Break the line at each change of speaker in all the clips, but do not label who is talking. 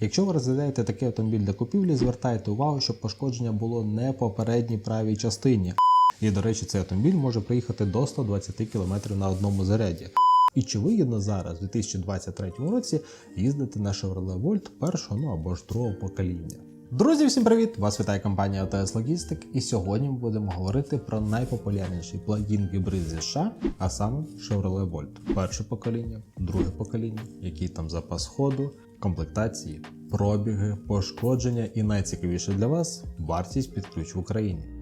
Якщо ви розглядаєте такий автомобіль для купівлі, звертайте увагу, щоб пошкодження було не по передній правій частині. І, до речі, цей автомобіль може приїхати до 120 км на одному заряді. І чи вигідно зараз, у 2023 році, їздити на Chevrolet Volt першого ну або ж другого покоління? Друзі, всім привіт! Вас вітає компанія ATS Logistic і сьогодні ми будемо говорити про найпопулярніший плагін гібрид зі США, а саме Chevrolet Volt. Перше покоління, друге покоління, який там запас ходу, комплектації, пробіги, пошкодження і найцікавіше для вас вартість під ключ в Україні.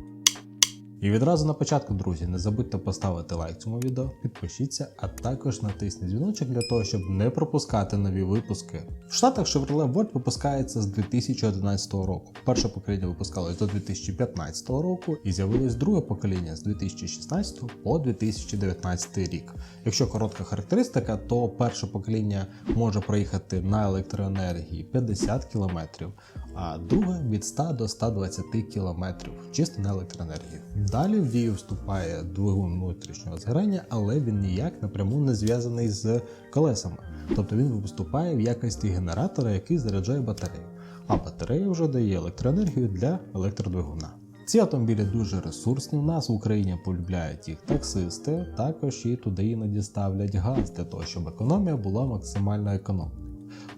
І відразу на початку, друзі, не забудьте поставити лайк цьому відео, підпишіться, а також натисніть дзвіночок для того, щоб не пропускати нові випуски. В Штатах Chevrolet Volt випускається з 2011 року. Перше покоління випускалось до 2015 року і з'явилось друге покоління з 2016 по 2019 рік. Якщо коротка характеристика, то перше покоління може проїхати на електроенергії 50 км, а друге від 100 до 120 км чисто на електроенергії. Далі в дію вступає двигун внутрішнього згорання, але він ніяк напряму не зв'язаний з колесами. Тобто він виступає в якості генератора, який заряджає батарею. А батарея вже дає електроенергію для електродвигуна. Ці автомобілі дуже ресурсні. У нас в Україні полюбляють їх таксисти, також і туди іноді ставлять газ для того, щоб економія була максимально економною.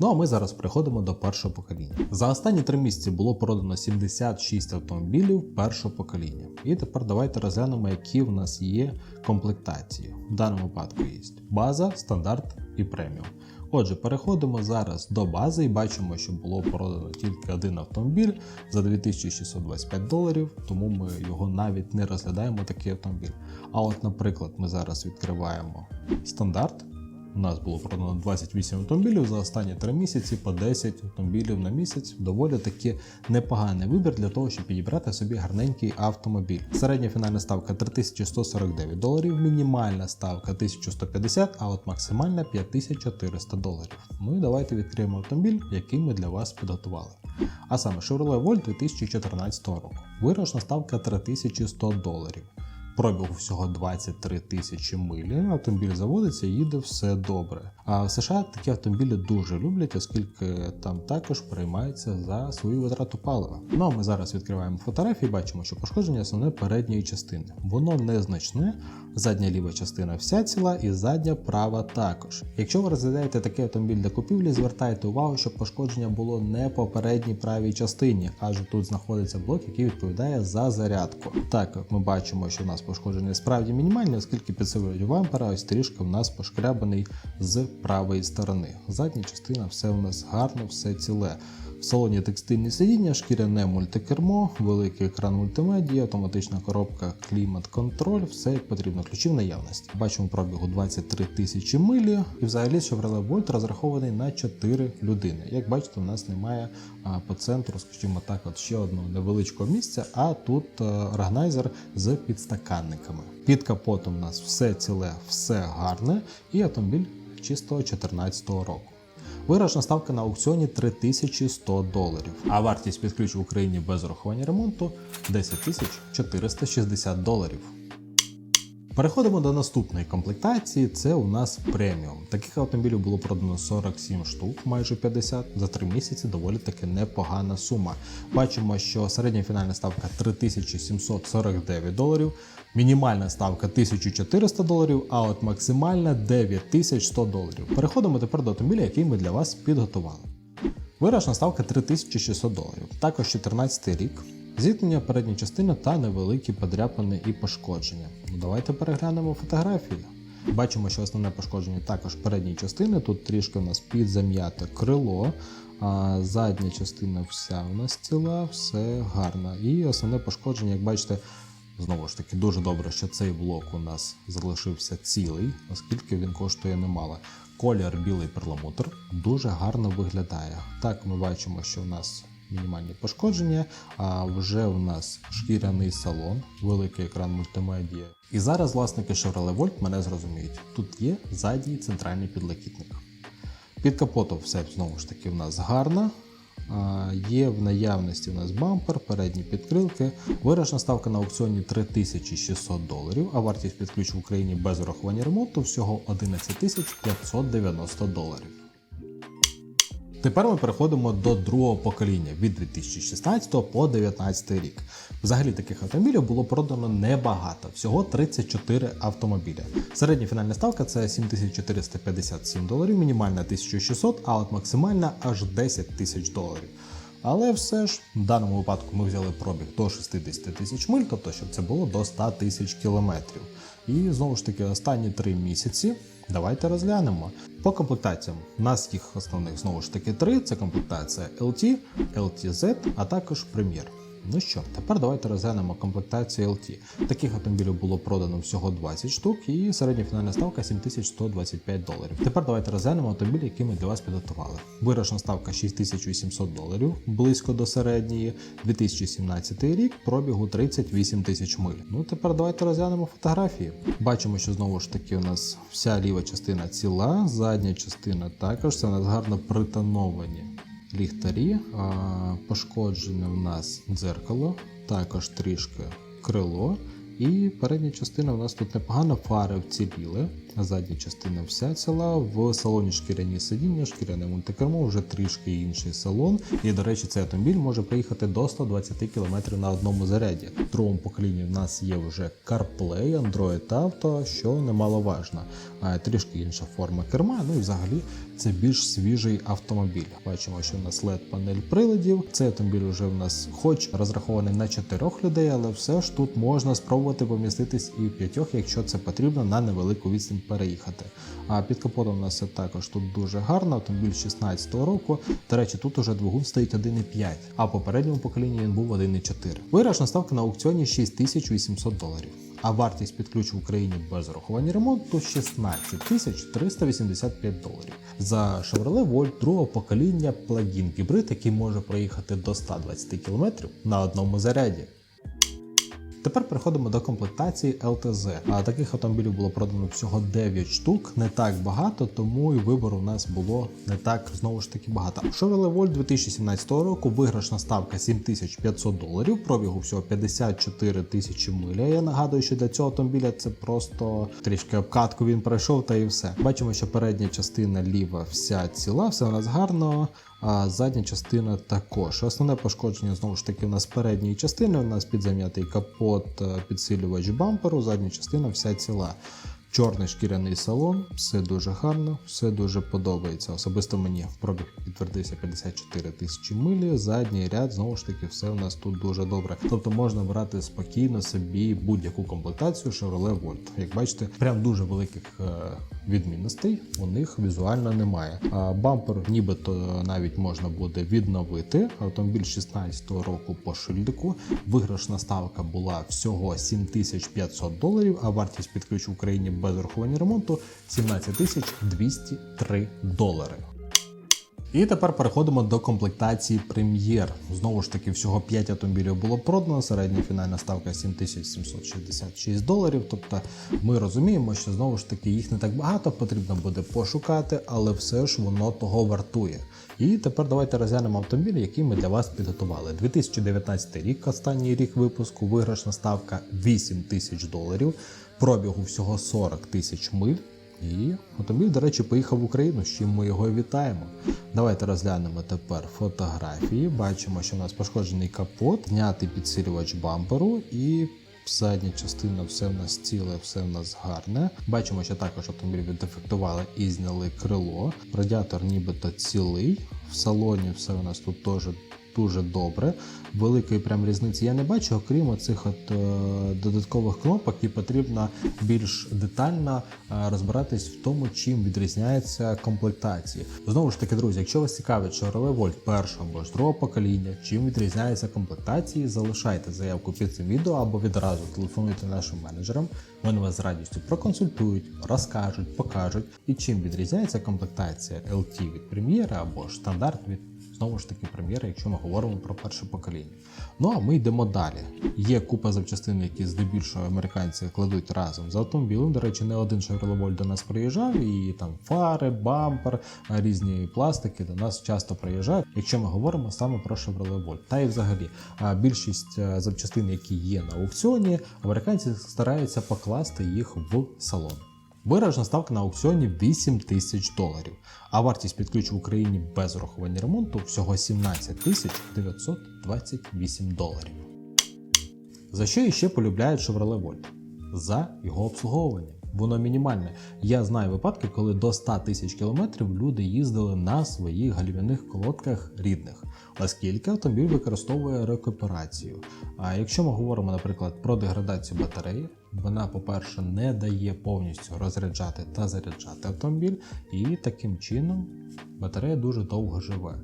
Ну а ми зараз переходимо до першого покоління. За останні три місяці було продано 76 автомобілів першого покоління. І тепер давайте розглянемо, які в нас є комплектації. В даному випадку є база, стандарт і преміум. Отже, переходимо зараз до бази і бачимо, що було продано тільки один автомобіль за 2625 доларів, тому ми його навіть не розглядаємо такий автомобіль. А от, наприклад, ми зараз відкриваємо стандарт. У нас було продано 28 автомобілів за останні 3 місяці по 10 автомобілів на місяць. Доволі таки непоганий вибір для того, щоб підібрати собі гарненький автомобіль. Середня фінальна ставка 3149 доларів, мінімальна ставка 1150, а от максимальна 5400 доларів. Ну і давайте відкриємо автомобіль, який ми для вас підготували. А саме Chevrolet Volt 2014 року. Виручна ставка 3100 доларів. Пробігу всього 23 тисячі милі. Автомобіль заводиться, їде все добре. А в США такі автомобілі дуже люблять, оскільки там також приймаються за свою витрату палива. Ну а ми зараз відкриваємо фотографії, бачимо, що пошкодження основне передньої частини. Воно незначне, задня ліва частина вся ціла і задня права також. Якщо ви розглядаєте такий автомобіль для купівлі, звертайте увагу, щоб пошкодження було не по передній правій частині, адже тут знаходиться блок, який відповідає за зарядку. Так, ми бачимо, що в нас пошкодження справді мінімальне, оскільки підсилюють вампера, ось трішки в нас пошкрябаний з правої сторони. Задня частина все у нас гарно, все ціле. В салоні текстильні сидіння, шкіряне мультикермо, великий екран мультимедії, автоматична коробка, клімат-контроль, все як потрібно, ключі в наявності. Бачимо пробігу 23 тисячі милі, і взагалі Chevrolet Volt розрахований на 4 людини. Як бачите, у нас немає по центру, скажімо так, от ще одного невеличкого місця, а тут а, органайзер з підстаканниками. Під капотом у нас все ціле, все гарне, і автомобіль чистого 2014 року. Виграшна ставка на аукціоні 3100 доларів, а вартість під ключ в Україні без урахування ремонту 10 460 доларів. Переходимо до наступної комплектації. Це у нас преміум. Таких автомобілів було продано 47 штук, майже 50 за 3 місяці. Доволі таки непогана сума. Бачимо, що середня фінальна ставка 3749 доларів, мінімальна ставка 1400 доларів, а от максимальна 9100 доларів. Переходимо тепер до автомобіля, який ми для вас підготували. Вирашна ставка 3600 доларів. Також 14 рік. Зіткнення передньої частини та невеликі подряпини і пошкодження. Ну, давайте переглянемо фотографії. Бачимо, що основне пошкодження також передньої частини. Тут трішки у нас підзам'яте крило, а задня частина вся у нас ціла, все гарно. І основне пошкодження, як бачите, знову ж таки дуже добре, що цей блок у нас залишився цілий, оскільки він коштує немало. Колір білий перламутр дуже гарно виглядає. Так ми бачимо, що у нас мінімальні пошкодження, а вже у нас шкіряний салон, великий екран мультимедіа. І зараз власники Chevrolet Volt мене зрозуміють. Тут є задній центральний підлокітник. Під капотом все знову ж таки в нас гарно. Є в наявності у нас бампер, передні підкрилки. Виражена ставка на аукціоні 3600 доларів, а вартість під ключ в Україні без урахування ремонту всього 11 590 доларів. Тепер ми переходимо до другого покоління від 2016 по 2019 рік. Взагалі таких автомобілів було продано небагато, всього 34 автомобіля. Середня фінальна ставка це 7457 доларів, мінімальна 1600, а от максимальна аж 10 тисяч доларів. Але все ж в даному випадку ми взяли пробіг до 60 тисяч миль, тобто щоб це було до 100 тисяч кілометрів. І знову ж таки, останні три місяці давайте розглянемо. По комплектаціям у нас їх основних знову ж таки три: це комплектація LT, LTZ, а також Premier. Ну що, тепер давайте розглянемо комплектацію LT. Таких автомобілів було продано всього 20 штук, і середня фінальна ставка 7125 доларів. Тепер давайте розглянемо автомобілі, які ми для вас підготували. Вирішена ставка 6800 доларів, близько до середньої. 2017 рік пробігу 38 тисяч миль. Ну тепер давайте розглянемо фотографії. Бачимо, що знову ж таки у нас вся ліва частина ціла, задня частина також це у нас гарно притоновані ліхтарі, пошкоджене в нас дзеркало, також трішки крило. І передня частина у нас тут непогано, фари вціліли, задня частина вся ціла. В салоні шкіряні сидіння, шкіряне мультикермо, вже трішки інший салон. І, до речі, цей автомобіль може приїхати до 120 км на одному заряді. В другому поколінні в нас є вже CarPlay, Android Auto, що немаловажно. Трішки інша форма керма. Ну і взагалі це більш свіжий автомобіль. Бачимо, що у нас led панель приладів. Цей автомобіль вже в нас, хоч розрахований на 4 людей, але все ж тут можна спробувати поміститись і в п'ятьох, якщо це потрібно на невелику відстань переїхати. А під капотом у нас також тут дуже гарно. Автомобіль 16-го року. До речі, тут уже двигун стоїть 1,5, а в попередньому поколінні він був 1,4. Виграшна ставка на аукціоні 6800 доларів. А вартість під ключ в Україні без урахування ремонту 16 тисяч 385 доларів. За Chevrolet Volt другого покоління плагін гібрид, який може проїхати до 120 км на одному заряді. Тепер переходимо до комплектації LTZ. А таких автомобілів було продано всього 9 штук, не так багато, тому і вибору у нас було не так знову ж таки багато. Chevrolet Volt 2017 року виграшна ставка 7500 доларів, пробігу всього 54 тисячі миля. Я нагадую, що для цього автомобіля це просто трішки обкатку він пройшов та і все. Бачимо, що передня частина ліва вся ціла, все у нас гарно. А задня частина також. Основне пошкодження знову ж таки у нас передньої частини. У нас підзам'ятий капот, е, підсилювач бамперу, задня частина вся ціла. Чорний шкіряний салон, все дуже гарно, все дуже подобається. Особисто мені в пробіг підтвердився 54 тисячі милі. Задній ряд знову ж таки все у нас тут дуже добре. Тобто можна брати спокійно собі будь-яку комплектацію Chevrolet Volt. Як бачите, прям дуже великих е, відмінностей у них візуально немає. А бампер нібито навіть можна буде відновити. Автомобіль 16-го року по шильдику. Виграшна ставка була всього 7500 доларів, а вартість під ключ в Україні без урахування ремонту 17 203 долари. І тепер переходимо до комплектації прем'єр. Знову ж таки, всього 5 автомобілів було продано. Середня фінальна ставка 7766 доларів. Тобто ми розуміємо, що знову ж таки їх не так багато, потрібно буде пошукати, але все ж воно того вартує. І тепер давайте розглянемо автомобілі, які ми для вас підготували. 2019 рік, останній рік випуску, виграшна ставка 8 тисяч доларів, пробігу всього 40 тисяч миль. І автомобіль, до речі, поїхав в Україну, з чим ми його вітаємо. Давайте розглянемо тепер фотографії. Бачимо, що у нас пошкоджений капот, знятий підсилювач бамперу і. Задня частина все в нас ціле, все в нас гарне. Бачимо, що також автомобіль віддефектували і зняли крило. Радіатор нібито цілий. В салоні все у нас тут теж дуже добре. Великої прям різниці я не бачу, окрім оцих от, е, додаткових кнопок, і потрібно більш детально е, розбиратись в тому, чим відрізняється комплектації. Знову ж таки, друзі, якщо вас цікавить Chevrolet Volt першого або ж другого покоління, чим відрізняються комплектації, залишайте заявку під цим відео або відразу телефонуйте нашим менеджерам. Вони вас з радістю проконсультують, розкажуть, покажуть, і чим відрізняється комплектація LT від прем'єра або ж стандарт від знову ж таки прем'єра, якщо ми говоримо про перше покоління. Ну а ми йдемо далі. Є купа запчастин, які здебільшого американці кладуть разом з автомобілем. До речі, не один Chevrolet до нас приїжджав, і там фари, бампер, різні пластики до нас часто приїжджають, якщо ми говоримо саме про Chevrolet Volt. Та і взагалі більшість запчастин, які є на аукціоні, американці стараються покласти їх в салон. Виражена ставка на аукціоні 8 тисяч доларів, а вартість під ключ в Україні без урахування ремонту всього 17 тисяч 928 доларів. За що іще полюбляють Chevrolet Volt? За його обслуговування. Воно мінімальне. Я знаю випадки, коли до 100 тисяч кілометрів люди їздили на своїх гальмівних колодках рідних, оскільки автомобіль використовує рекуперацію. А якщо ми говоримо, наприклад, про деградацію батареї, вона, по-перше, не дає повністю розряджати та заряджати автомобіль, і таким чином батарея дуже довго живе.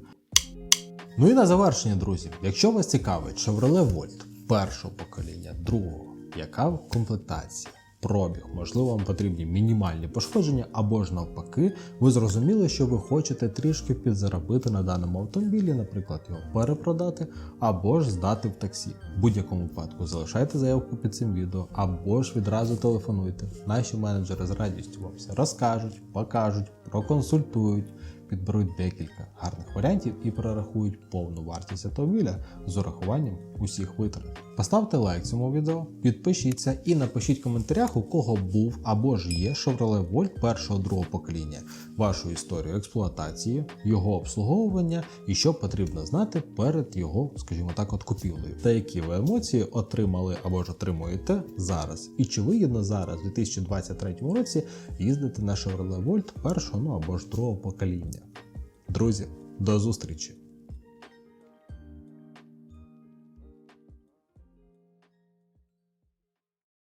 Ну і на завершення, друзі, якщо вас цікавить Chevrolet Volt першого покоління, другого, яка комплектація, пробіг, можливо, вам потрібні мінімальні пошкодження, або ж навпаки, ви зрозуміли, що ви хочете трішки підзаробити на даному автомобілі, наприклад, його перепродати, або ж здати в таксі. В будь-якому випадку залишайте заявку під цим відео, або ж відразу телефонуйте. Наші менеджери з радістю вам все розкажуть, покажуть, проконсультують підберуть декілька гарних варіантів і прорахують повну вартість автомобіля з урахуванням усіх витрат. Поставте лайк цьому відео, підпишіться і напишіть в коментарях, у кого був або ж є Chevrolet Volt першого другого покоління, вашу історію експлуатації, його обслуговування і що потрібно знати перед його, скажімо так, от купівлею, та які ви емоції отримали або ж отримуєте зараз, і чи вигідно зараз, у 2023 році, їздити на Chevrolet Volt першого ну або ж другого покоління. Друзі, до зустрічі!